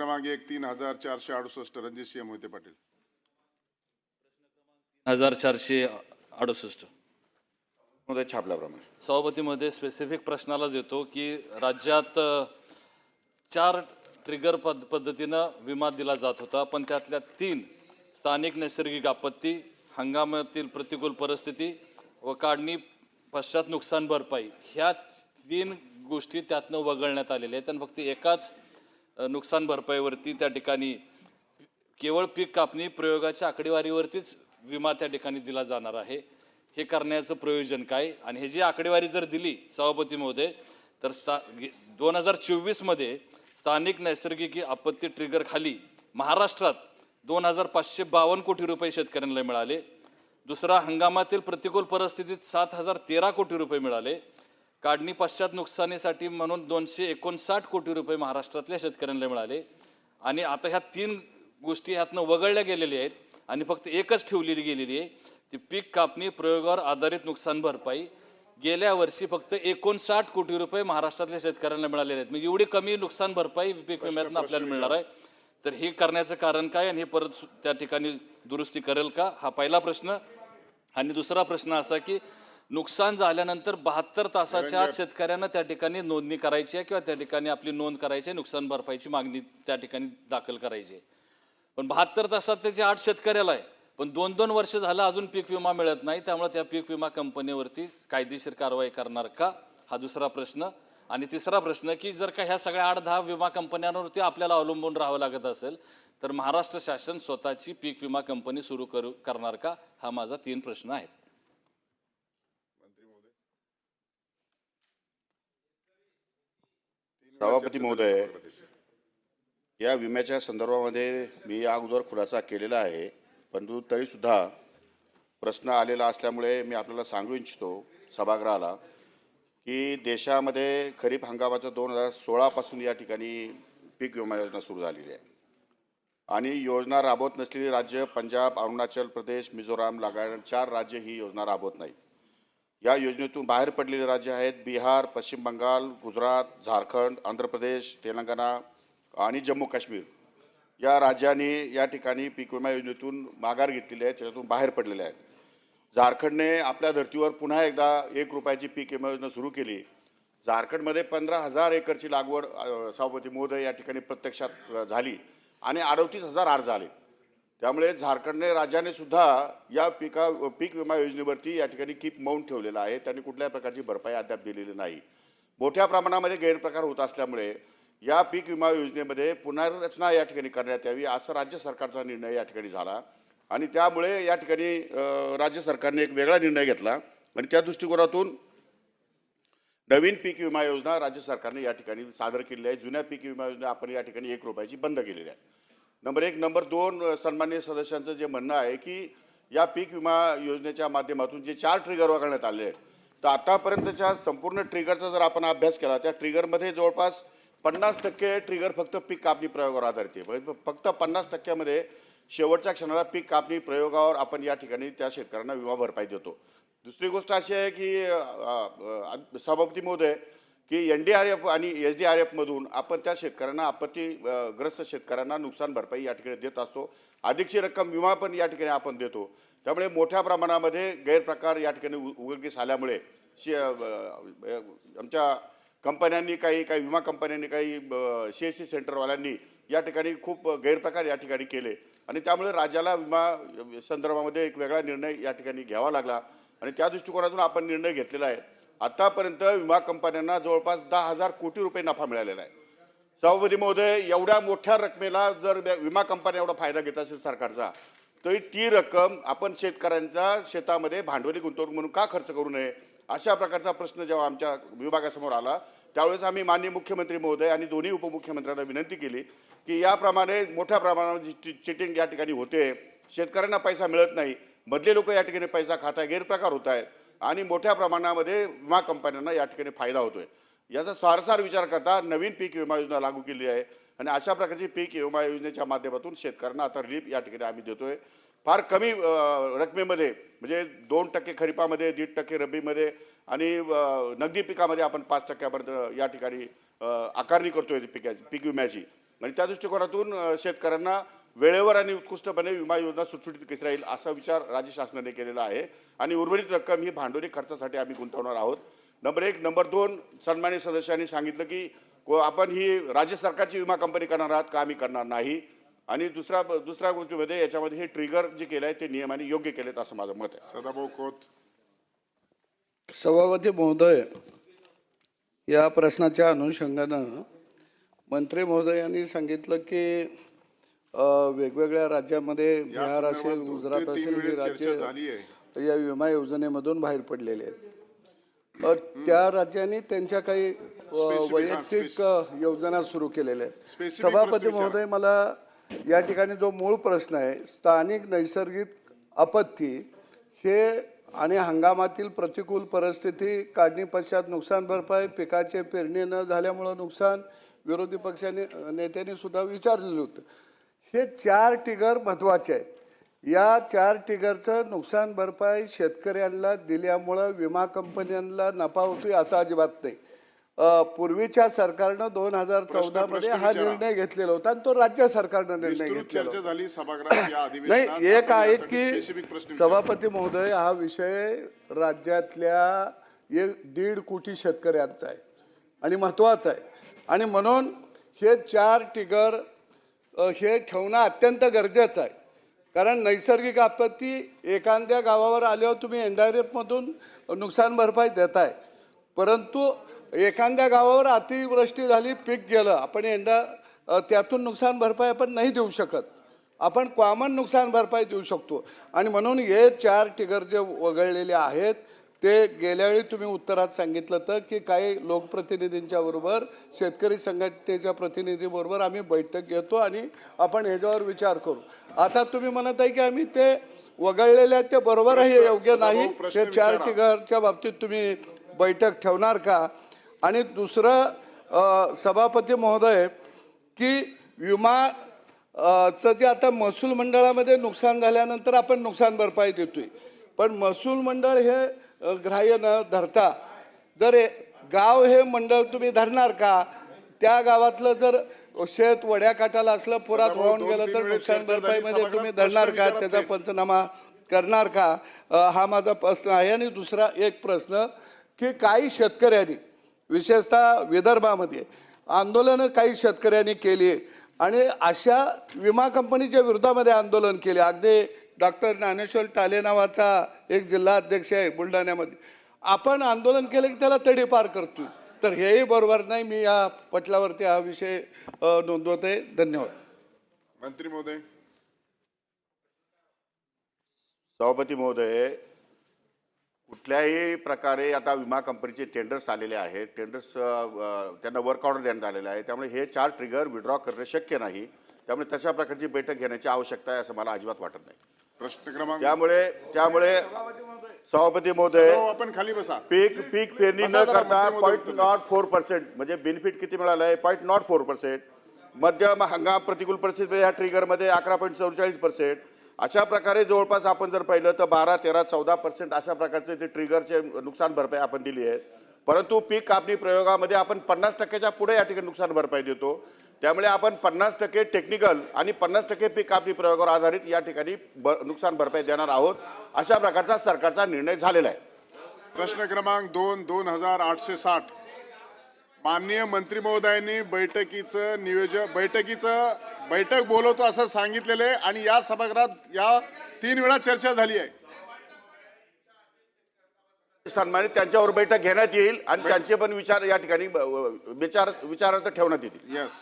क्रमांक एक तीन हजार चारशे अडुसष्ट रणजित सिंह मोहिते पाटील. हजार चारशे अडुसष्ट. मध्ये छापल्याप्रमाणे. सभापतीमध्ये स्पेसिफिक प्रश्नालाच येतो की राज्यात अ, चार ट्रिगर पद पद्धतीनं विमा दिला जात होता पण त्यातल्या तीन स्थानिक नैसर्गिक आपत्ती हंगामातील प्रतिकूल परिस्थिती व काढणी पश्चात नुकसान भरपाई ह्या तीन गोष्टी त्यातनं वगळण्यात आलेल्या आहेत. आणि फक्त एकाच नुकसान भरपाईवरती त्या ठिकाणी केवळ पीक कापणी प्रयोगाच्या आकडेवारीवरतीच विमा त्या ठिकाणी दिला जाणार आहे. हे करण्याचं प्रयोजन काय? आणि हे जी आकडेवारी जर दिली सभापती महोदय तर स्था दोन हजार चोवीसमध्ये स्थानिक नैसर्गिक आपत्ती ट्रिगर खाली महाराष्ट्रात दोन हजार पाचशे बावन्न कोटी रुपये शेतकऱ्यांना मिळाले. दुसरा हंगामातील प्रतिकूल परिस्थितीत सात हजार तेरा कोटी रुपये मिळाले. काढणी पश्चात नुकसानीसाठी म्हणून दोनशे एकोणसाठ कोटी रुपये महाराष्ट्रातल्या शेतकऱ्यांना मिळाले. आणि आता ह्या तीन गोष्टी ह्यातनं वगळल्या गेलेल्या आहेत आणि फक्त एकच ठेवलेली गेलेली आहे. ती पीक कापणी प्रयोगावर आधारित नुकसान भरपाई. गेल्या वर्षी फक्त एकोणसाठ कोटी रुपये महाराष्ट्रातल्या शेतकऱ्यांना मिळालेले आहेत. म्हणजे एवढी कमी नुकसान भरपाई पीक विम्यातनं आपल्याला मिळणार आहे. तर हे करण्याचं कारण काय आणि हे परत त्या ठिकाणी दुरुस्ती करेल का? हा पहिला प्रश्न. आणि दुसरा प्रश्न असा की नुकसान झाल्यानंतर बहात्तर तासाच्या आत शेतकऱ्यांना त्या ठिकाणी नोंदणी करायची आहे किंवा त्या ठिकाणी आपली नोंद करायची आहे नुकसान भरपाईची मागणी त्या ठिकाणी दाखल करायची आहे. पण बहात्तर तासात त्याची आठ शेतकऱ्याला आहे पण दोन दोन वर्ष झालं अजून पीक विमा मिळत नाही त्यामुळे त्या पीक विमा कंपनीवरती कायदेशीर कारवाई करणार का? हा दुसरा प्रश्न. आणि तिसरा प्रश्न की जर का ह्या सगळ्या आठ दहा विमा कंपन्यांवरती आपल्याला अवलंबून राहावं लागत असेल तर महाराष्ट्र शासन स्वतःची पीक विमा कंपनी सुरू करू करणार का? हा माझा तीन प्रश्न आहे सभापती महोदय या विम्याच्या संदर्भामध्ये मी या अगोदर खुलासा केलेला आहे परंतु तरीसुद्धा प्रश्न आलेला असल्यामुळे मी आपल्याला सांगू इच्छितो सभागृहाला की देशामध्ये खरीप हंगामाचं दोन हजार सोळापासून या ठिकाणी पीक विमा योजना सुरू झालेली आहे. आणि योजना राबवत नसलेली राज्य पंजाब अरुणाचल प्रदेश मिझोराम लगायत चार राज्य ही योजना राबवत नाही या योजनेतून बाहेर पडलेले राज्य आहेत बिहार पश्चिम बंगाल गुजरात झारखंड आंध्र प्रदेश तेलंगणा आणि जम्मू काश्मीर. या राज्यांनी या ठिकाणी पीक विमा योजनेतून माघार घेतलेली आहे त्याच्यातून बाहेर पडलेले आहेत. झारखंडने आपल्या धर्तीवर पुन्हा एकदा एक रुपयाची पीक विमा योजना सुरू केली. झारखंडमध्ये पंधरा हजार एकरची लागवड सभापती महोदय या ठिकाणी प्रत्यक्षात झाली आणि अडतीस हजार अर्ज आले त्यामुळे झारखंडने राज्याने सुद्धा या पिका पीक विमा योजनेवरती या ठिकाणी कीप मौन ठेवलेला आहे. त्यांनी कुठल्याही प्रकारची भरपाई अद्याप दिलेली नाही. मोठ्या प्रमाणामध्ये गैरप्रकार होत असल्यामुळे या पीक विमा योजनेमध्ये पुनर्रचना या ठिकाणी करण्यात यावी असा राज्य सरकारचा निर्णय या ठिकाणी झाला. आणि त्यामुळे या ठिकाणी राज्य सरकारने एक वेगळा निर्णय घेतला. आणि त्या दृष्टिकोनातून नवीन पीक विमा योजना राज्य सरकारने या ठिकाणी सादर केलेली आहे. जुन्या पीक विमा योजना आपण या ठिकाणी एक रुपयाची बंद केलेली आहे. नंबर एक. नंबर दोन सन्मान्य सदस्यांचं जे म्हणणं आहे की या पीक विमा योजनेच्या माध्यमातून जे चार ट्रिगर वगळण्यात आले आहेत. तर आतापर्यंतच्या संपूर्ण ट्रिगरचा जर आपण अभ्यास केला त्या ट्रिगरमध्ये जवळपास पन्नास टक्के ट्रिगर फक्त पीक कापणी प्रयोगावर आधारित आहे. म्हणजे फक्त पन्नास टक्क्यामध्ये शेवटच्या क्षणाला पीक कापणी प्रयोगावर आपण या ठिकाणी त्या शेतकऱ्यांना विमा भरपाई देतो. दुसरी गोष्ट अशी आहे की सभापती महोदय की एन डी आर एफ आणि एस डी आर एफमधून आपण त्या शेतकऱ्यांना आपत्ती ग्रस्त शेतकऱ्यांना नुकसान भरपाई या ठिकाणी देत असतो. अधिकची रक्कम विमा पण या ठिकाणी आपण देतो. त्यामुळे मोठ्या प्रमाणामध्ये गैरप्रकार या ठिकाणी उ- उघडकीस आल्यामुळे शे आमच्या कंपन्यांनी काही काही विमा कंपन्यांनी काही सी एस सी सेंटरवाल्यांनी या ठिकाणी खूप गैरप्रकार या ठिकाणी केले. आणि त्यामुळे राज्याला विमा संदर्भामध्ये एक वेगळा निर्णय या ठिकाणी घ्यावा लागला. आणि त्या दृष्टिकोनातून आपण निर्णय घेतलेला आहे. आतापर्यंत विमा कंपन्यांना जवळपास दहा हजार कोटी रुपये नफा मिळालेला आहे. सभापती महोदय एवढ्या मोठ्या रकमेला जर विमा कंपन्या एवढा फायदा घेत असेल सरकारचा तरी ती रक्कम आपण शेतकऱ्यांच्या शेतामध्ये भांडवली गुंतवणूक म्हणून का खर्च करू नये अशा प्रकारचा प्रश्न जेव्हा आमच्या विभागासमोर आला त्यावेळेस आम्ही माननीय मुख्यमंत्री महोदय आणि दोन्ही उपमुख्यमंत्र्यांना विनंती केली की याप्रमाणे मोठ्या प्रमाणावर जी चिटिंग या ठिकाणी होते शेतकऱ्यांना पैसा मिळत नाही मधले लोक या ठिकाणी पैसा खात आहे गैरप्रकार होत आहेत. आणि मोठ्या प्रमाणामध्ये विमा कंपन्यांना या ठिकाणी फायदा होतोय. याचा सारसार विचार करता नवीन पीक विमा योजना लागू केली आहे आणि अशा प्रकारची पीक विमा योजनेच्या माध्यमातून शेतकऱ्यांना आता रिलीफ या ठिकाणी आम्ही देतोय. फार कमी रकमेमध्ये म्हणजे दोन टक्के खरीपामध्ये दीड टक्के रब्बीमध्ये आणि नगदी पिकामध्ये आपण पाच टक्क्यापर्यंत या ठिकाणी आकारणी आकारणी करतोय पिकाची पीक विम्याची. आणि त्या दृष्टिकोनातून शेतकऱ्यांना वेळेवर आणि उत्कृष्टपणे विमा योजना सुटसुटीत कशी राहील असा विचार राज्य शासनाने केलेला आहे. आणि उर्वरित रक्कम ही भांडवली खर्चासाठी आम्ही गुंतवणार आहोत. नंबर एक नंबर दोन सन्मान्य सदस्यांनी सांगितलं की को- आपण ही राज्य सरकारची विमा कंपनी करणार आहात का आम्ही करणार नाही? आणि दुसरा दुसऱ्या गोष्टीमध्ये याच्यामध्ये हे ट्रिगर जे केलं आहे ते नियमाने योग्य केलेत असं माझं मत आहे. सदाभाऊ खोत. सभापती महोदय या प्रश्नाच्या अनुषंगानं मंत्री महोदयांनी सांगितलं की वेगवेगळ्या राज्यामध्ये बिहार असेल गुजरात असेल ही राज्य या विमा योजनेमधून बाहेर पडलेले आहेत. त्या राज्यांनी त्यांच्या काही वैयक्तिक योजना सुरू केलेल्या आहेत. सभापती. महोदय मला या ठिकाणी जो मूळ प्रश्न आहे स्थानिक नैसर्गिक आपत्ती हे आणि हंगामातील प्रतिकूल परिस्थिती काढणी पश्चात नुकसान भरपाई पिकाचे पेरणी न झाल्यामुळं नुकसान विरोधी पक्षाने नेत्यांनी सुद्धा विचारलेलं होतं. हे चार टिगर महत्त्वाचे आहेत. या चार टिगरचं नुकसान भरपाई शेतकऱ्यांना दिल्यामुळं विमा कंपन्यांना नफा होतोय असं अजिबात नाही. पूर्वीच्या सरकारनं दोन हजार चौदा मध्ये हा. निर्णय घेतलेला होता आणि तो राज्य सरकारनं निर्णय घेतलेला नाही एक आहे की. सभापती महोदय हा विषय राज्यातल्या एक दीड कोटी शेतकऱ्यांचा आहे आणि महत्त्वाचा आहे. आणि म्हणून हे चार टिगर हे ठेवणं अत्यंत गरजेचं आहे. कारण नैसर्गिक आपत्ती एखाद्या गावावर आल्यावर तुम्ही एनडीआरएफमधून नुकसान भरपाई देताय. परंतु एखाद्या गावावर अतिवृष्टी झाली पीक गेलं आपण एंडा त्यातून नुकसान भरपाई आपण नाही देऊ शकत. आपण कॉमन नुकसान भरपाई देऊ शकतो. आणि म्हणून हे चार टिगर जे वगळलेले आहेत ते गेल्या वेळी तुम्ही उत्तरात सांगितलं तर की काही लोकप्रतिनिधींच्या बरोबर शेतकरी संघटनेच्या प्रतिनिधीबरोबर आम्ही बैठक घेतो आणि आपण ह्याच्यावर विचार करू. आता तुम्ही म्हणत आहे की आम्ही ते वगळलेले आहेत ते बरोबर आहे योग्य नाही. हे चार. टिगरच्या बाबतीत तुम्ही बैठक ठेवणार का? आणि दुसरं सभापती महोदय की विमा चं जे आता महसूल मंडळामध्ये नुकसान झाल्यानंतर आपण नुकसान भरपाई देतोय. पण महसूल मंडळ हे ग्राह्य न धरता. जर गाव हे मंडळ तुम्ही धरणार का? त्या गावातलं जर शेत वड्या काटाला असलं पुरात वाहून गेलं तर नुकसान. भरपाईमध्ये तुम्ही धरणार का? त्याचा. पंचनामा करणार का? हा माझा प्रश्न आहे. आणि दुसरा एक प्रश्न की काही शेतकऱ्यांनी विशेषतः विदर्भामध्ये आंदोलनं काही शेतकऱ्यांनी केली. आणि अशा विमा कंपनीच्या विरोधामध्ये आंदोलन केले. अगदी डॉक्टर ज्ञानेश्वर टाले नावाचा एक जिल्हा अध्यक्ष आहे बुलढाण्यामध्ये. आपण आंदोलन केलं की त्याला तडीपार करतोय. तर हेही बरोबर नाही मी या पटलावरती हा विषय नोंदवत आहे धन्यवाद. मंत्री महोदय. सभापती महोदय कुठल्याही प्रकारे आता विमा कंपनीचे टेंडर्स आलेले आहेत. टेंडर्स त्यांना वर्क ऑर्डर देण्यात आलेलं आहे. त्यामुळे हे चार ट्रिगर विड्रॉ करणे शक्य नाही. त्यामुळे तशा प्रकारची बैठक घेण्याची आवश्यकता आहे असं मला अजिबात वाटत नाही. प्रश्न क्रमांक त्यामुळे त्यामुळे सभापती महोदय हो, आपण खाली बसा. पीक पीक पेरणी बसा न जरा करता पॉईंट. नॉट फोर पर्सेंट म्हणजे बेनिफिट किती मिळालं आहे? पॉईंट नॉट फोर पर्सेंट मध्यम हंगाम प्रतिकूल परिस्थितीमध्ये या ट्रिगरमध्ये अकरा पॉईंट चौवेचाळीस पर्सेंट अशा प्रकारे जवळपास आपण जर पाहिलं तर बारा तेरा चौदा पर्सेंट अशा प्रकारचे ते ट्रिगरचे नुकसान भरपाई आपण दिली आहे. परंतु पीक कापणी प्रयोगामध्ये आपण पन्नास टक्क्याच्या पुढे या ठिकाणी नुकसान भरपाई देतो. त्यामुळे आपण पन्नास टक्के टेक्निकल आणि पन्नास टक्के पीक कापणी प्रयोगावर आधारित या ठिकाणी ब नुकसान भरपाई देणार आहोत. अशा प्रकारचा सरकारचा निर्णय झालेला आहे. प्रश्न क्रमांक दोन दोन हजार आठशे साठ. माननीय मंत्री महोदयांनी बैठकीचं नियोजन बैठकीचं बैठक बोलवतो असं सांगितलेलं आहे आणि या सभागृहात या तीन वेळा चर्चा झाली आहे. सन्मानित त्यांच्यावर बैठक घेण्यात येईल आणि त्यांचे पण विचार या ठिकाणी विचार विचारार्थ ठेवण्यात येतील. येस